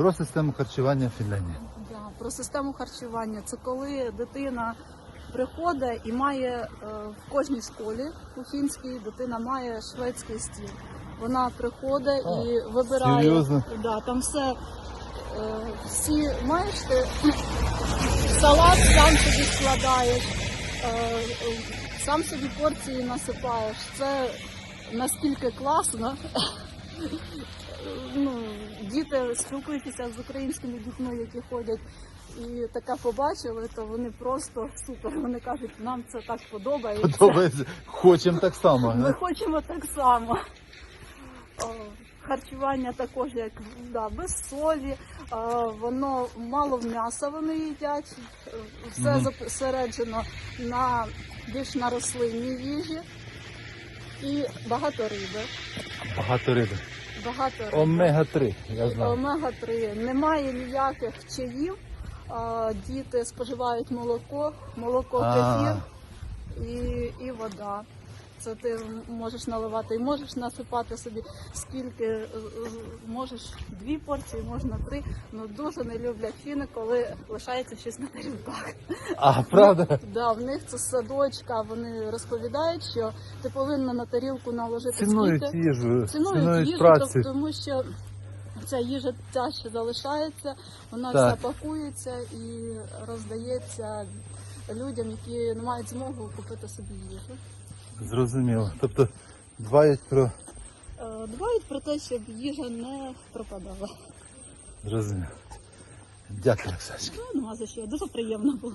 Про систему харчування в Фінляндії. Да, про систему харчування. Це коли дитина приходить і має е, в кожній школі у фінській дитина має шведський стіл. Вона приходить і вибирає. серйозно? Да, там все е, всі маєш ти салат сам собі складаєш, е, сам собі порції насипаєш. Це настільки класно. Діти спілкуються з українськими дітьми, які ходять, і таке побачили, то вони просто супер. Вони кажуть, нам це так подобається. Подобається. Хочемо так само. Ми хочемо так само. Харчування також як да, без солі, воно мало м'яса вони їдять, все Мгм. зосереджено на більш на рослинній їжі і багато риби. Багато риби. Багато риби. Омега-3, я знаю. Омега-3. Немає ніяких чаїв. А, Діти споживають молоко, молоко, А. кефір і, і вода. Це ти можеш наливати і можеш насипати собі скільки е, е, можеш дві порції, можна три. Ну дуже не люблять фіни, коли лишається щось на тарілках. А, правда? Да, в них це з садочка. Вони розповідають, що ти повинна на тарілку наложити Цінують скільки їжу, цінують цінують їжу, працю. тоб- тому що ця їжа тяжче залишається, вона Так. вся пакується і роздається людям, які не мають змогу купити собі їжу. Зрозуміло. Тобто дбають про. Е, Дбають про те, щоб їжа не пропадала. Зрозуміло. Дякую, Оксаночка. Ну, нема за що. Дуже приємно було.